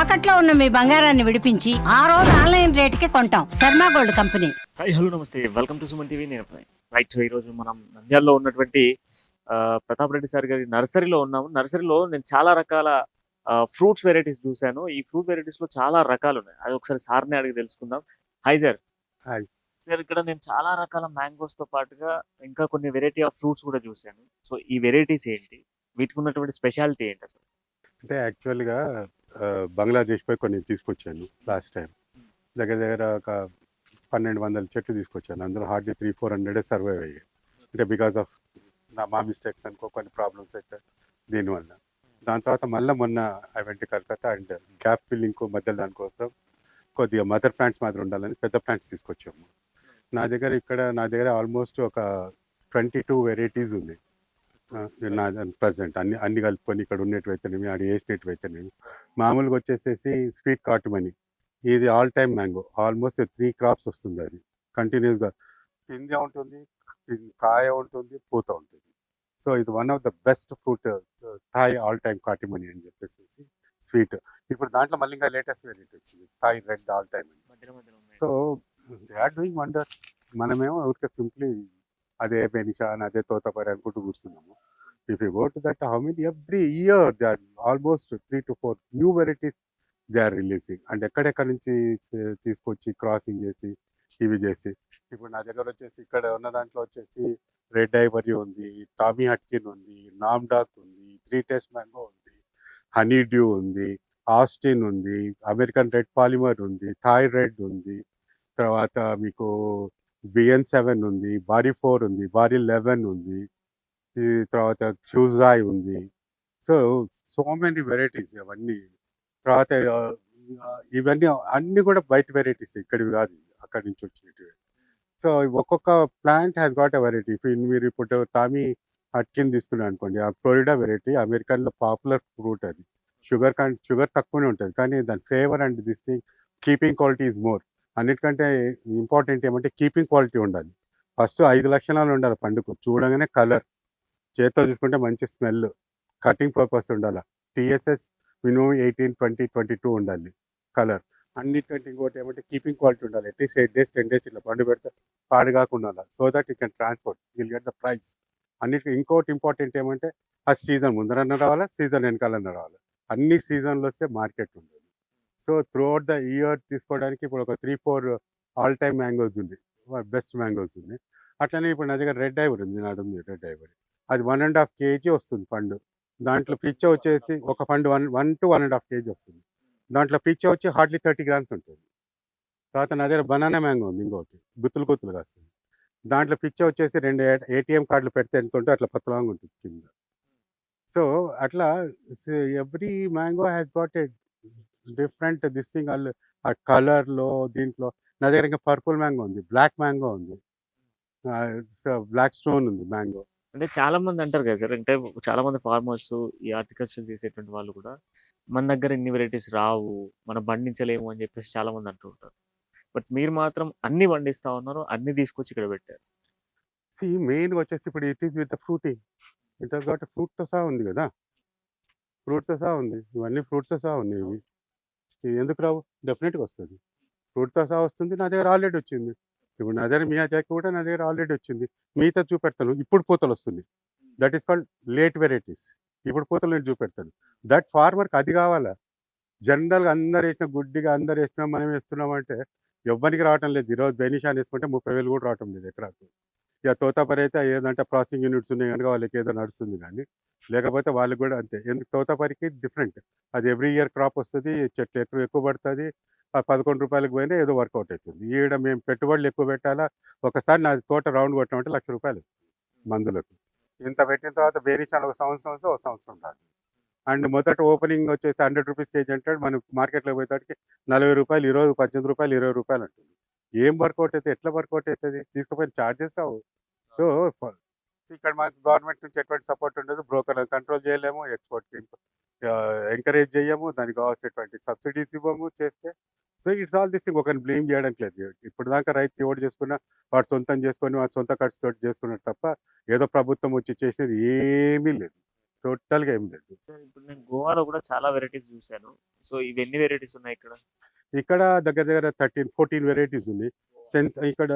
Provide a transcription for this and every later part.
తాకట్లో ఉన్న మీ బంగారాన్ని విడిపించి ఆ రోజు ఆన్లైన్ రేటుకి కొంటాం. Sharma gold company. Hi hello నమస్తే. Welcome to Suman TV. నేను. రైట్ ఈ రోజు మనం నంద్యాలలో ఉన్నటువంటి ప్రతాప్ రెడ్డి సార్ గారి నర్సరీలో ఉన్నాము. నర్సరీలో నేను చాలా రకాల ఫ్రూట్స్ వెరైటీస్ చూశాను. ఈ ఫ్రూట్ వెరైటీస్లో చాలా రకాలు ఉన్నాయి. అది ఒకసారి సార్ని అడిగి తెలుసుకుందాం. Hi sir. హాయ్. సార్ ఇక్కడ నేను చాలా రకాల మ్యాంగోస్తో పాటుగా ఇంకా కొన్ని వెరైటీ ఆఫ్ ఫ్రూట్స్ కూడా చూశాను. సో ఈ వెరైటీస్ ఏంటి? వీటికి ఉన్నటువంటి స్పెషాలిటీ ఏంటి అసలు? అంటే యాక్చువల్గా బంగ్లాదేశ్ పై కొన్ని తీసుకొచ్చాను లాస్ట్ టైం దగ్గర దగ్గర ఒక పన్నెండు వందల చెట్లు తీసుకొచ్చాను. అందులో hardly three four hundred survive అయ్యాయి. అంటే బికాస్ ఆఫ్ నా మా మిస్టేక్స్ అనుకో కొన్ని ప్రాబ్లమ్స్ అయితే దీనివల్ల. దాని తర్వాత మళ్ళీ మొన్న I went Calcutta and gap filling మధ్యలో దానికోసం కొద్దిగా మదర్ ప్లాంట్స్ మాత్రం ఉండాలని పెద్ద ప్లాంట్స్ తీసుకొచ్చాము. నా దగ్గర ఇక్కడ నా దగ్గర ఆల్మోస్ట్ ఒక ట్వంటీ టూ వెరైటీస్ ఉన్నాయి. ప్రజెంట్ అన్ని అన్ని కలుపుకొని ఇక్కడ ఉన్నట్టు అయితేనేమి ఆడ వేసినట్టు అయితేనేమి మామూలుగా వచ్చేసేసి స్వీట్ కాటమని ఇది all time mango. Almost three crops వస్తుంది అది. కంటిన్యూస్గా పిందె ఉంటుంది కాయ ఉంటుంది పూత ఉంటుంది. సో ఇది one of the best fruit Thai all time Katimon అని చెప్పేసి స్వీట్. ఇప్పుడు దాంట్లో మళ్ళీ ఇంకా లేటెస్ట్ వెరైటీ వచ్చింది. Thai red all time. So they are doing wonder. మనమేమో ఊరికే సింప్లీ అదే బెనిషాన్ అదే తోతపరి అనుకుంటూ కూర్చున్నాము. If you go to that how many every year they are almost three to four new varieties they are releasing and ఎక్కడెక్కడ నుంచి తీసుకొచ్చి crossing చేసి ఇవి చేసి ఇప్పుడు నా దగ్గర వచ్చేసి ఇక్కడ ఉన్న దాంట్లో వచ్చేసి రెడ్ ఐవరీ ఉంది టామీ హట్కిన్ ఉంది నామ్డాక్ ఉంది త్రీ టెస్ట్ మ్యాంగో ఉంది హనీ డ్యూ ఉంది ఆస్టిన్ ఉంది అమెరికన్ రెడ్ పాలిమర్ ఉంది థాయ్ రెడ్ ఉంది తర్వాత మీకు బిఎన్ సెవెన్ ఉంది బారీ ఫోర్ ఉంది బారీ లెవెన్ ఉంది ఈ తర్వాత క్యూజాయ్ ఉంది. సో సో మెనీ వెరైటీస్ అవన్నీ తర్వాత ఇవన్నీ అన్ని కూడా బయట వెరైటీస్ ఇక్కడివి కాదు అక్కడి నుంచి వచ్చినవి సో ఒక్కొక్క plant has got a variety మీరు ఇప్పుడు టామీ అట్కిన్ తీసుకుని అనుకోండి ఆ ఫ్లోరిడా వెరైటీ అమెరికన్లో పాపులర్ ఫ్రూట్ అది. షుగర్ కంటే షుగర్ తక్కువనే ఉంటుంది కానీ దాని flavour and this thing keeping quality is more. అన్నిటికంటే ఇంపార్టెంట్ ఏమంటే కీపింగ్ క్వాలిటీ ఉండాలి. ఫస్ట్ ఐదు లక్షణాలు ఉండాలి పండుగ చూడగానే కలర్. చేత్తో తీసుకుంటే మంచి స్మెల్. కటింగ్ పర్పస్ ఉండాలి. TSS minimum eighteen twenty twenty two ఉండాలి. కలర్. అన్నిటికంటే ఇంకోటి ఏమంటే కీపింగ్ క్వాలిటీ ఉండాలి. At least eight days ten days ఇట్లా పండు పెడితే పాడు కాకుండా so that you can transport will get the price అన్నిటికీ ఇంకోటి ఇంపార్టెంట్ ఏమంటే ఆ సీజన్ ముందరన్న రావాలా సీజన్ వెనకాలన్న రావాలి. అన్ని సీజన్లో వస్తే మార్కెట్ ఉండదు. సో త్రూఅవుట్ ద ఇయర్ తీసుకోవడానికి ఇప్పుడు ఒక three four all time mangoes ఉన్నాయి బెస్ట్ మ్యాంగోస్ ఉన్నాయి. అట్లనే ఇప్పుడు నా దగ్గర రెడ్ ఐవర్ ఉంది నాడు ఉంది రెడ్ ఐవర్ అది వన్ అండ్ హాఫ్ కేజీ వస్తుంది పండు. దాంట్లో పిచ్చ వచ్చేసి ఒక పండు one one to one and half kg వస్తుంది. దాంట్లో పిచ్చ వచ్చి హార్డ్లీ థర్టీ గ్రామ్స్ ఉంటుంది. తర్వాత నా దగ్గర బనానా మ్యాంగో ఉంది ఇంకొకటి గుత్తులు గుత్తులు కాస్తుంది దాంట్లో పిచ్చ వచ్చేసి రెండు ఏటీఎం కార్డులు పెడితే ఎంత ఉంటే అట్లా పత్తలాగా ఉంటుంది కింద. సో అట్లా every mango has got a different this thing వాళ్ళు ఆ కలర్లో దీంట్లో నా దగ్గర ఇంకా పర్పుల్ మ్యాంగో ఉంది బ్లాక్ మ్యాంగో ఉంది. బ్లాక్ స్టోన్ ఉంది మ్యాంగో. అంటే చాలా మంది అంటారు కదా సార్ అంటే చాలా మంది ఫార్మర్స్ ఈ హార్టికల్చర్ చేసేటువంటి వాళ్ళు కూడా మన దగ్గర ఇన్ని వెరైటీస్ రావు మనం పండించలేము అని చెప్పేసి చాలా మంది అంటూ ఉంటారు. బట్ మీరు మాత్రం అన్ని పండిస్తా ఉన్నారు అన్ని తీసుకొచ్చి ఇక్కడ పెట్టారు. సి మెయిన్ వచ్చేసి ఇప్పుడు it is with fruiting it got ఫ్రూట్తో సహా ఉంది కదా. ఫ్రూట్తో సహా ఉంది ఇవన్నీ ఫ్రూట్తో సహా ఉన్నాయి ఇవి. ఎందుకు రావు? డెఫినెట్గా వస్తుంది. ఫ్రూట్తో సహా వస్తుంది. నా దగ్గర ఆల్రెడీ వచ్చింది. ఇప్పుడు నా దగ్గర మియా జాకి కూడా నా దగ్గర ఆల్రెడీ వచ్చింది. మిగతా చూపెడతాను. ఇప్పుడు పూతలు వస్తుంది that is called late varieties ఇప్పుడు పూతలు నేను చూపెడతాను. దట్ ఫార్మర్కి అది కావాలా? జనరల్గా అందరు వేసిన గుడ్డిగా అందరు వేస్తున్నాం మనం వేస్తున్నాం అంటే ఎవ్వరికి రావటం లేదు. ఈరోజు బెనిషాన్ వేసుకుంటే ముప్పై వేలు కూడా రావటం లేదు ఎకరాకు. ఇక తోతాపరి అయితే ఏదంటే ప్రాసెసింగ్ యూనిట్స్ ఉన్నాయి కనుక వాళ్ళకి ఏదో నడుస్తుంది కానీ లేకపోతే వాళ్ళకి కూడా అంతే. ఎందుకు తోతపరికి డిఫరెంట్. అది ఎవ్రీ ఇయర్ క్రాప్ వస్తుంది చెట్లు ఎక్కువ ఎక్కువ పడుతుంది ఆ పదకొండు రూపాయలకు పోయినా ఏదో వర్కౌట్ అవుతుంది. ఈడ మేము పెట్టుబడులు ఎక్కువ పెట్టాలా? ఒకసారి నా తోట రౌండ్ కొట్టామంటే లక్ష రూపాయలు మందులకు. ఇంత పెట్టిన తర్వాత బేరిషాన్ ఒక సంవత్సరం వస్తే ఒక సంవత్సరం రాదు. అండ్ మొదట ఓపెనింగ్ వచ్చేసి హండ్రెడ్ రూపీస్ కేజీ అంటాడు మనం మార్కెట్లో పోయేటానికి నలభై రూపాయలు ఈరోజు పద్దెనిమిది రూపాయలు ఇరవై రూపాయలు అంటుంది. ఏం వర్కౌట్ అయితే ఎట్లా వర్కౌట్ అవుతుంది? తీసుకుపోయిన ఛార్జెస్ రావు. సో ఇక్కడ మాకు గవర్నమెంట్ నుంచి ఎటువంటి సపోర్ట్ ఉండదు. బ్రోకర్ కంట్రోల్ చేయలేము ఎక్స్పోర్ట్ ఎంకరేజ్ చేయము దానికి కావాల్సినటువంటి సబ్సిడీస్ ఇవ్వము చేస్తే. సో ఇట్స్ ఆల్ దిస్ ఒకరిని బ్లేమ్ చేయడానికి లేదు. ఇప్పుడు దాకా రైతు ఎవడు చేసుకున్నా వాడు సొంతం చేసుకొని వాడు సొంత ఖర్చుతో చేసుకున్నాడు తప్ప ఏదో ప్రభుత్వం వచ్చి చేసినది ఏమీ లేదు. టోటల్గా ఏం లేదు. ఇప్పుడు నేను గోవాలో కూడా చాలా వెరైటీస్ చూశాను. సో ఇవి ఎన్ని వెరైటీస్ ఉన్నాయి ఇక్కడ? ఇక్కడ దగ్గర దగ్గర థర్టీన్ ఫోర్టీన్ వెరైటీస్ ఉన్నాయి. సెంట్ ఇక్కడ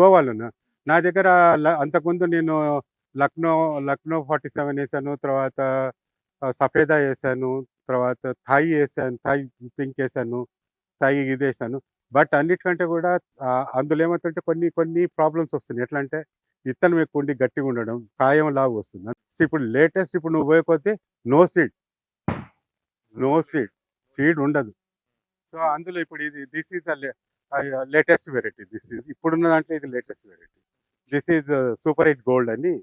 గోవాలోనా? నా దగ్గర అంతకుముందు నేను లక్నో లక్నో ఫార్టీ సెవెన్ వేసాను తర్వాత సఫేదా వేసాను తర్వాత థాయి వేసాను థాయి పింక్ వేసాను థాయి ఇది వేసాను. బట్ అన్నిటికంటే కూడా అందులో ఏమవుతుంటే కొన్ని కొన్ని ప్రాబ్లమ్స్ వస్తున్నాయి. ఎట్లా అంటే ఇత్తనం ఎక్కువ ఉండి గట్టిగా ఉండడం కాయం లాగా వస్తుంది. సో ఇప్పుడు లేటెస్ట్ ఇప్పుడు నువ్వు పోయకపోతే no seed. No seed. Seed ఉండదు. సో అందులో ఇప్పుడు ఇది this is the latest variety. This is ఇప్పుడున్న దాంట్లో ఇది latest variety. This is super eight gold అని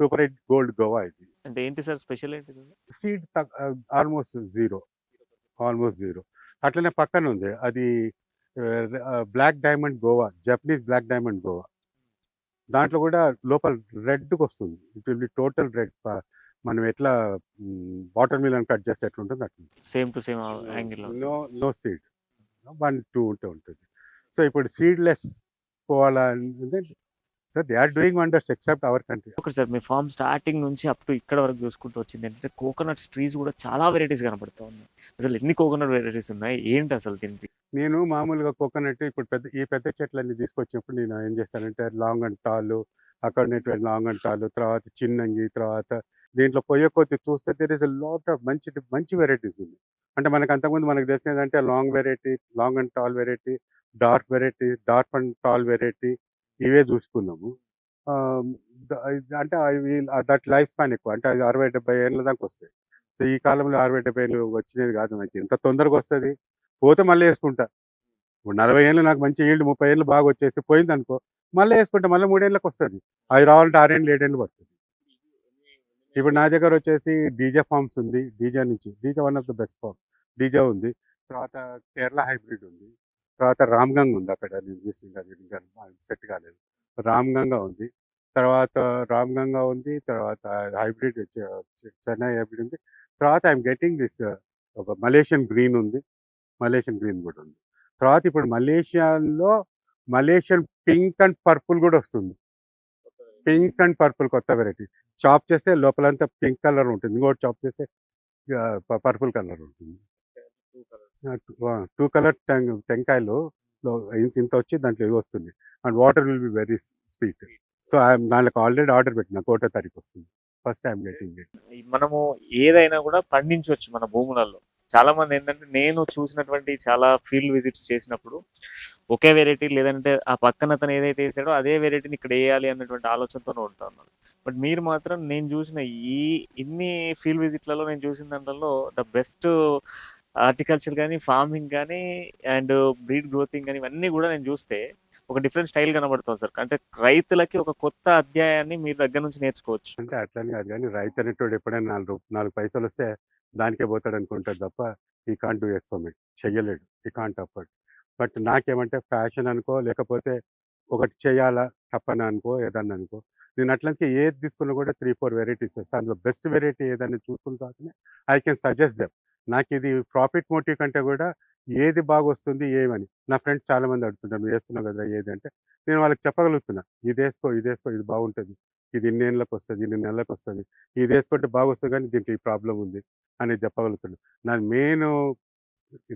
సూపర్ ఎయిట్ గోల్డ్ గోవా ఇది. అంటే ఏంటి సార్ స్పెషల్ ఏంటి seed almost zero almost zero. అట్లనే పక్కన ఉంది అది black diamond guava Japanese black diamond guava. దాంట్లో కూడా లోపల రెడ్కి వస్తుంది it will be total red మనం ఎట్లా వాటర్ మిలన్ కట్ చేస్తే ఎట్లా ఉంటుంది అట్లా. Same to same angle no no seed one two ఉంటే ఉంటుంది. సో ఇప్పుడు సీడ్లెస్ పోవాలంటే so they are doing wonders except our country ఒకటి సార్ మీ ఫామ్ స్టార్టింగ్ నుంచి అప్ టు ఇక్కడ వరకు చూసుకుంటూ వచ్చింది. ఏంటంటే కోకోనట్ ట్రీస్ కూడా చాలా వెరైటీస్ కనబడుతూ ఉన్నాయి. అసలు ఎన్ని కోకోనట్ వెరైటీస్ ఉన్నాయి? ఏంటి అసలు దీనికి నేను మామూలుగా కోకోనట్ ఇప్పుడు పెద్ద ఈ పెద్ద చెట్లన్నీ తీసుకొచ్చినప్పుడు నేను ఏం చేస్తానంటే లాంగ్ అండ్ టాలు అక్కడ ఉన్నటువంటి లాంగ్ అండ్ టాలు తర్వాత చిన్నంగి తర్వాత దీంట్లో పొయ్య కొద్ది చూస్తే దేర్ ఇస్ లాట్ ఆఫ్ మంచి మంచి వెరైటీస్ ఉంది అంటే మనకు అంతకుముందు మనకు తెలిసిందంటే long variety long and tall variety dark variety dark and tall variety ఇవే చూసుకున్నాము. ఆ, అంటే అవి దట్ లైఫ్ స్పాన్ ఎక్కువ. అంటే అది అరవై డెబ్బై ఏళ్ళ దాకా వస్తాయి. సో ఈ కాలంలో అరవై డెబ్బై ఏళ్ళు వచ్చినది కాదు నాకు. ఎంత తొందరగా వస్తుంది? పోతే మళ్ళీ వేసుకుంటా. ఇప్పుడు నలభై ఏళ్ళు నాకు మంచి ఈల్డ్ ముప్పై ఏళ్ళు బాగా వచ్చేసి పోయింది అనుకో మళ్ళీ వేసుకుంటా. మళ్ళీ మూడేళ్ళకి వస్తుంది. అవి రావాలంటే ఆరేళ్ళు ఏడేళ్ళు పడుతుంది. ఇప్పుడు నా దగ్గర వచ్చేసి డీజే ఫార్మ్స్ ఉంది. డీజే నుంచి. DJ one of the best farm. DJ ఉంది. తర్వాత కేరళ హైబ్రిడ్ ఉంది. తర్వాత రామ్గంగ్ ఉంది అక్కడ నేను చూసింది అది ఇంకా సెట్ కాలేదు. రామ్గంగా ఉంది. తర్వాత రామ్గంగా ఉంది. తర్వాత హైబ్రిడ్ చెన్నై హైబ్రిడ్ ఉంది. తర్వాత ఐఎమ్ గెటింగ్ దిస్ uh, ఒక మలేషియన్ గ్రీన్ ఉంది. మలేషియన్ గ్రీన్ కూడా ఉంది. తర్వాత ఇప్పుడు మలేషియాలో మలేషియన్ పింక్ అండ్ పర్పుల్ కూడా వస్తుంది. పింక్ అండ్ పర్పుల్ కొత్త వెరైటీ. చాప్ చేస్తే లోపలంతా పింక్ కలర్ ఉంటుంది. ఇంకోటి చాప్ చేస్తే uh, పర్పుల్ కలర్ ఉంటుంది. టూ కలర్ టెంకాయలు ఇంత ఇంత వచ్చి దాంట్లో ఇవి వస్తుంది. And water will be very sweet. So I'm దానికి ఆల్రెడీ ఆర్డర్ పెట్టిన ఒకటో తారీఖు వస్తుంది. ఫస్ట్ టైం గెటింగ్ ఇట్ మనము ఏదైనా కూడా పండించవచ్చు మన భూములలో. చాలా మంది ఏంటంటే నేను చూసినటువంటి చాలా ఫీల్డ్ విజిట్స్ చేసినప్పుడు ఒకే వెరైటీ లేదంటే ఆ పక్కన అతను ఏదైతే వేసాడో అదే వెరైటీని ఇక్కడ వేయాలి అన్నటువంటి ఆలోచనతోనే ఉంటాను బట్ మీరు మాత్రం నేను చూసిన ఈ ఇన్ని ఫీల్డ్ విజిట్లలో నేను చూసిన దాంట్లో ద బెస్ట్ హార్టికల్చర్ కానీ ఫార్మింగ్ కానీ అండ్ బ్రీడ్ గ్రోతింగ్ కానీ ఇవన్నీ కూడా నేను చూస్తే ఒక డిఫరెంట్ స్టైల్ కనబడుతుంది సార్. అంటే రైతులకి ఒక కొత్త అధ్యాయాన్ని మీ దగ్గర నుంచి నేర్చుకోవచ్చు. అంటే అట్లనే కాదు కానీ రైతు అనేటోడు ఎప్పుడైనా నాలుగు నాలుగు పైసలు వస్తే దానికే పోతాడు అనుకుంటాడు తప్ప ఈ కాంట్ డూ ఎక్స్పెరిమెంట్ చెయ్యలేడు. ఈ కాంట్ అఫర్డ్ బట్ నాకేమంటే ఫ్యాషన్ అనుకో లేకపోతే ఒకటి చేయాలా తప్పని అనుకో ఏదన్నా అనుకో నేను అట్లయితే ఏది తీసుకున్నా కూడా త్రీ ఫోర్ వెరైటీస్ వస్తాయి అందులో బెస్ట్ వెరైటీ ఏదైనా చూసుకున్న తర్వాతనే ఐ కెన్ సజెస్ట్ దెమ్ నాకు ఇది ప్రాఫిట్ మోటివ్ కంటే కూడా ఏది బాగా వస్తుంది ఏమని. నా ఫ్రెండ్స్ చాలా మంది అడుగుతుంటారు "నువ్వు వేస్తున్నావు కదా ఏది? అంటే నేను వాళ్ళకి చెప్పగలుగుతున్నా. ఇది వేసుకో ఇది వేసుకో ఇది బాగుంటుంది. ఇది ఇన్ని ఏళ్ళకి వస్తుంది ఇన్ని నెలలకు వస్తుంది. ఇది వేసుకుంటే బాగా వస్తుంది కానీ దీంట్లో ఈ ప్రాబ్లం ఉంది అనేది చెప్పగలుగుతున్నాను నా మెయిన్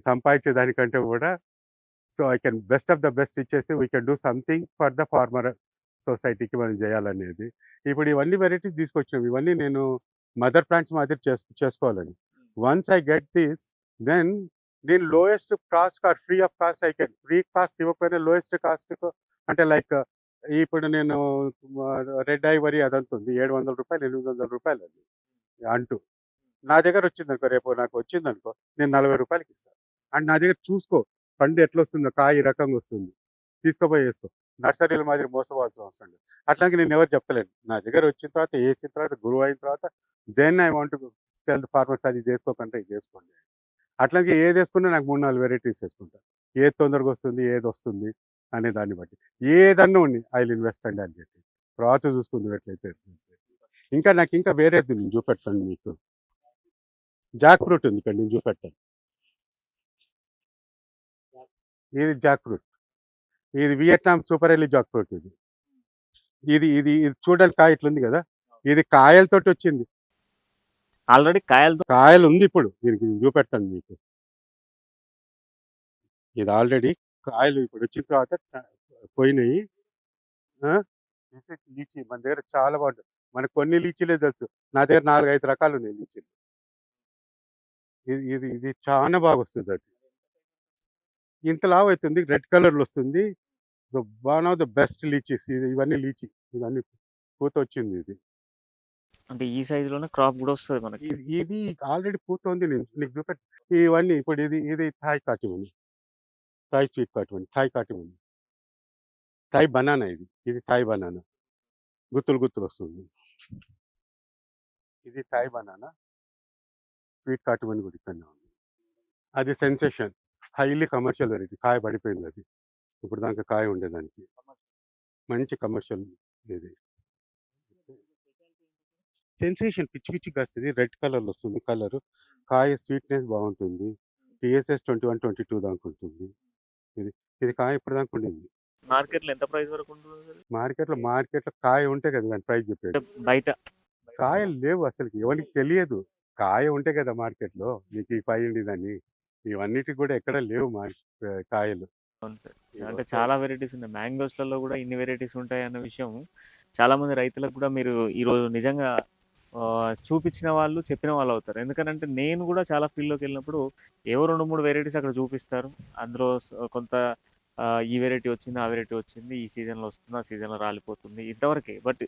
సంపాదించే దానికంటే కూడా so I can best of the best ఇచ్చేసి we can do something for the farmer సొసైటీకి మనం చేయాలనేది. ఇప్పుడు ఇవన్నీ వెరైటీస్ తీసుకొచ్చినాం. ఇవన్నీ నేను మదర్ ప్లాంట్స్ మాదిరి చేసు చేసుకోవాలని. Once I get this then నేను lowest cost or free of cost I can free cost ఇవ్వకపోయినా లోయెస్ట్ కాస్ట్ అంటే లైక్ ఇప్పుడు నేను రెడ్ ఐవరీ అదంతా ఉంది ఏడు వందల రూపాయలు ఎనిమిది వందల రూపాయలు అది అంటూ. నా దగ్గర వచ్చింది అనుకో రేపు నాకు వచ్చింది అనుకో నేను నలభై రూపాయలకి ఇస్తాను అండ్ నా దగ్గర చూసుకో పండు ఎట్లా వస్తుందో కాయ ఈ రకంగా వస్తుంది. తీసుకోపోయి వేసుకో. నర్సరీల మాదిరి మోసపోవాల్సిన అవసరం లేదు. అట్లాగే నేను ఎవరు చెప్పలేను. నా దగ్గర వచ్చిన తర్వాత వేసిన తర్వాత గురువు అయిన తర్వాత then I want tell farmers అది చేసుకోకుండా ఇది చేసుకోండి అట్లాగే ఏది వేసుకున్నా నాకు మూడు నాలుగు వెరైటీస్ వేసుకుంటాను ఏది తొందరగా వస్తుంది ఏది వస్తుంది అనే దాన్ని బట్టి. ఏదన్నా ఉంది ఐ ఇన్వెస్ట్ అండి అని చెప్పి తర్వాత చూసుకుంది ఎట్లయితే ఇంకా నాకు ఇంకా వేరేది నేను చూపెడతాను మీకు. జాక్ ఫ్రూట్ ఉంది ఇక్కడ నేను చూపెడతాను ఇది జాక్ ఫ్రూట్ ఇది వియట్నాం సూపర్ ఎల్లి జాక్ ఫ్రూట్ ఇది. ఇది ఇది ఇది చూడడానికి కాయ ఇట్లుంది కదా? ఇది కాయలతోటి వచ్చింది. ఆల్రెడీ కాయలతో కాయలు ఉంది ఇప్పుడు. దీనికి చూపెడతాను మీకు. ఇది ఆల్రెడీ కాయలు ఇప్పుడు వచ్చిన తర్వాత పోయినాయి. ఆ? లీచీ మన దగ్గర చాలా బాగుంటుంది మనకు కొన్ని లీచీలే తెలుసు. నా దగ్గర నాలుగు ఐదు రకాలు ఉన్నాయి లీచీలు. ఇది ఇది ఇది చాలా బాగా వస్తుంది అది. ఇంత లావు అవుతుంది. రెడ్ కలర్లో వస్తుంది. One of the best litchis. ఇది ఇవన్నీ లీచీ. ఇవన్నీ పూత వచ్చింది ఇది. అంటే ఈ సైజ్లోనే క్రాప్ కూడా వస్తుంది మనకి. ఇది ఇది ఆల్రెడీ పూత ఉంది నేను నీకు చూపెట్ ఇవన్నీ ఇప్పుడు ఇది ఇది Thai Katimon Thai sweet Katimon Thai Katimon Thai banana ఇది ఇది థాయ్ బనానా. గుత్తులు గుత్తులు వస్తుంది. ఇది థాయ్ బనానా. స్వీట్ కాటిమని కూడా ఇక్కడ ఉంది. అది సెన్సేషన్. Highly commercial variety. కాయ పడిపోయింది అది. ఇప్పుడు దాకా కాయ ఉండేదానికి మంచి కమర్షియల్ ఇది. సెన్సేషన్ పిచ్చి పిచ్చిగా వస్తుంది. రెడ్ కలర్ వస్తుంది కలర్. కాయ స్వీట్నెస్ బాగుంటుంది. TSS twenty one twenty two దాకా ఉంటుంది. ఇది ఇది కాయ ఇప్పుడు దాకా ఉండింది. మార్కెట్లో ఎంత ప్రైస్ వరకు ఉంటుంది మార్కెట్లో మార్కెట్లో కాయ ఉంటే కదా దాని ప్రైస్ చెప్పేది. బయట కాయలు లేవు అసలు ఎవరికి తెలియదు. కాయ ఉంటే కదా మార్కెట్లో. నీకు ఈ పై దాన్ని. ఇవన్నిటికి కూడా ఎక్కడ లేవు మార్ కాయలు. అంటే చాలా వెరైటీస్ ఉన్నాయి. మ్యాంగోస్లలో కూడా ఇన్ని వెరైటీస్ ఉంటాయి అన్న విషయం చాలా మంది రైతులకు కూడా మీరు ఈ రోజు నిజంగా చూపించిన వాళ్ళు చెప్పిన వాళ్ళు అవుతారు. ఎందుకంటే నేను కూడా చాలా ఫీల్డ్లోకి లోకి వెళ్ళినప్పుడు ఏవో రెండు మూడు వెరైటీస్ అక్కడ చూపిస్తారు. అందులో కొంత ఈ వెరైటీ వచ్చింది ఆ వెరైటీ వచ్చింది ఈ సీజన్లో వస్తుంది ఆ సీజన్లో రాలిపోతుంది ఇంతవరకే. బట్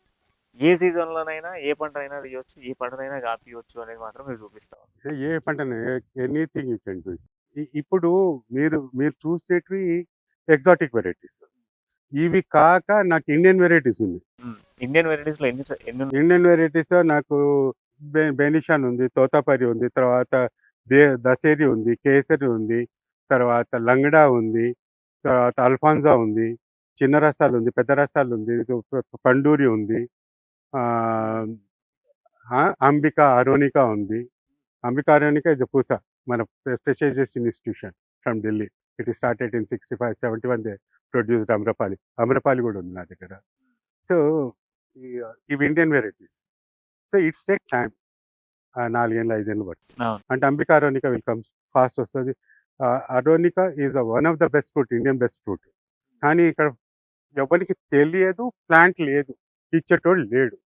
ఏ సీజన్లోనైనా ఏ పంట అయినా తీయొచ్చు ఏ పంటనైనా కాపియొచ్చు అనేది మాత్రం మీరు చూపిస్తాం ఏ పంట ఎనీథింగ్ యూ కెన్ డూ. ఇప్పుడు మీరు మీరు చూసేటివి ఎగ్జాటిక్ వెరైటీస్. ఇవి కాక నాకు ఇండియన్ వెరైటీస్ ఉంది. ఇండియన్ వెరైటీస్లో ఎన్ని? ఇండియన్ వెరైటీస్ నాకు బెనిషాన్ ఉంది తోతాపరి ఉంది తర్వాత దే దసేరి ఉంది కేసరి ఉంది తర్వాత లంగడా ఉంది తర్వాత అల్ఫాన్జా ఉంది చిన్న రసాలు ఉంది పెద్ద రసాలు ఉంది పండూరి ఉంది అంబిక అరోనికా ఉంది. అంబిక అరోనికా ఇస్ పూస మన specialization institution from Delhi. It ఈ started in sixty five seventy one they produced Amrapali. Amrapali కూడా ఉంది నా దగ్గర. సో ఇవి Indian varieties. So it's take time నాలుగేళ్ళు ఐదేళ్ళు పడుతుంది. అంటే Ambika Arunika will comes fast వస్తుంది. Arunika is one of the best fruit Indian best fruit. కానీ ఇక్కడ ఎవరికి తెలియదు ప్లాంట్ లేదు ఇచ్చేటోడు లేడు.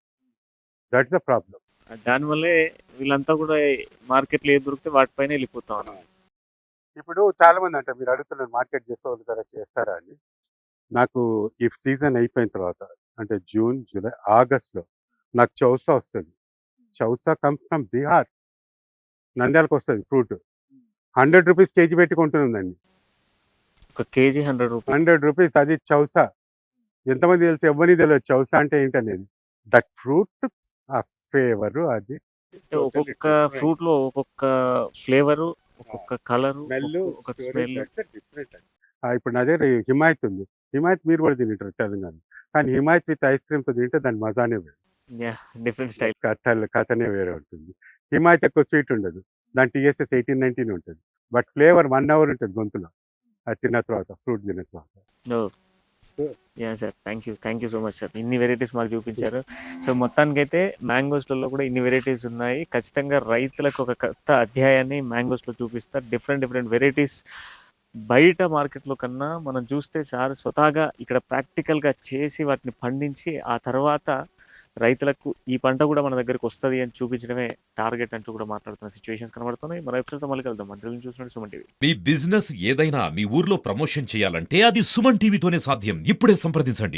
దట్స్ ద ప్రాబ్లం దానివల్లే వీళ్ళంతా కూడా మార్కెట్లో ఏది దొరికితే వాటిపైన వెళ్ళిపోతా ఇప్పుడు చాలా మంది అంటారు మీరు అడుగుతున్నారు మార్కెట్ చేసుకోగలుగుతారా చేస్తారా అని. నాకు ఈ సీజన్ అయిపోయిన తర్వాత అంటే జూన్ జూలై ఆగస్ట్లో నాకు చౌసా వస్తుంది. Chausa comes from Bihar. నంద్యాలకు వస్తుంది ఫ్రూట్. హండ్రెడ్ రూపీస్ కేజీ పెట్టుకుంటుందండి ఒక kg hundred rupees hundred rupees అది చౌసా. ఎంతమంది తెలుసు? ఎవరిని తెలియదు చౌసా అంటే ఏంటనేది. దట్ ఫ్రూట్ ఆ ఫ్లేవర్ అది. ఒక్కొక్క ఫ్రూట్లో ఒక్కొక్క ఫ్లేవర్ ఒక్కొక్క కలర్ స్మెల్ ఒక స్మెల్ డిఫరెంట్. ఇప్పుడు నా దగ్గర హిమాయత్ ఉంది. హిమాయత్ మీరు కూడా తింటారు తెలంగాణ కానీ హిమాయత్ విత్ ఐస్ క్రీమ్తో తింటే దాని మజానే వేరు. Different style. కథలు కథనే వేరే ఉంటుంది. హిమాయత్ ఎక్కువ స్వీట్ ఉండదు. దాని టీఎస్ఎస్ ఎయిటీన్ నైన్టీన్ ఉంటుంది. బట్ ఫ్లేవర్ వన్ అవర్ ఉంటుంది గొంతులో. అది తిన్న తర్వాత ఫ్రూట్ తిన్న తర్వాత. Yeah sir thank you. Thank you so much sir. ఇన్ని వెరైటీస్ మాకు చూపించారు. సో మొత్తానికైతే మ్యాంగోస్లలో కూడా ఇన్ని వెరైటీస్ ఉన్నాయి. ఖచ్చితంగా రైతులకు ఒక కొత్త అధ్యాయాన్ని మ్యాంగోస్లో చూపిస్తారు డిఫరెంట్ డిఫరెంట్ వెరైటీస్ బయట మార్కెట్లో కన్నా మనం చూస్తే సార్ స్వతహాగా ఇక్కడ ప్రాక్టికల్గా చేసి వాటిని పండించి ఆ తర్వాత రైతులకు ఈ పంట కూడా మన దగ్గరికి వస్తుంది అని చూపించడమే టార్గెట్ అంటూ కూడా మాట్లాడుతున్న సిచ్యువేషన్స్ కనబడుతున్నాయి. మన వెబ్సైట్తో మళ్ళీ కలుద్దాం. మంత్రులను చూసినట్టు సుమన్ టీవీ. మీ బిజినెస్ ఏదైనా మీ ఊర్లో ప్రమోషన్ చేయాలంటే అది సుమన్ టీవీతోనే సాధ్యం. ఇప్పుడే సంప్రదించండి.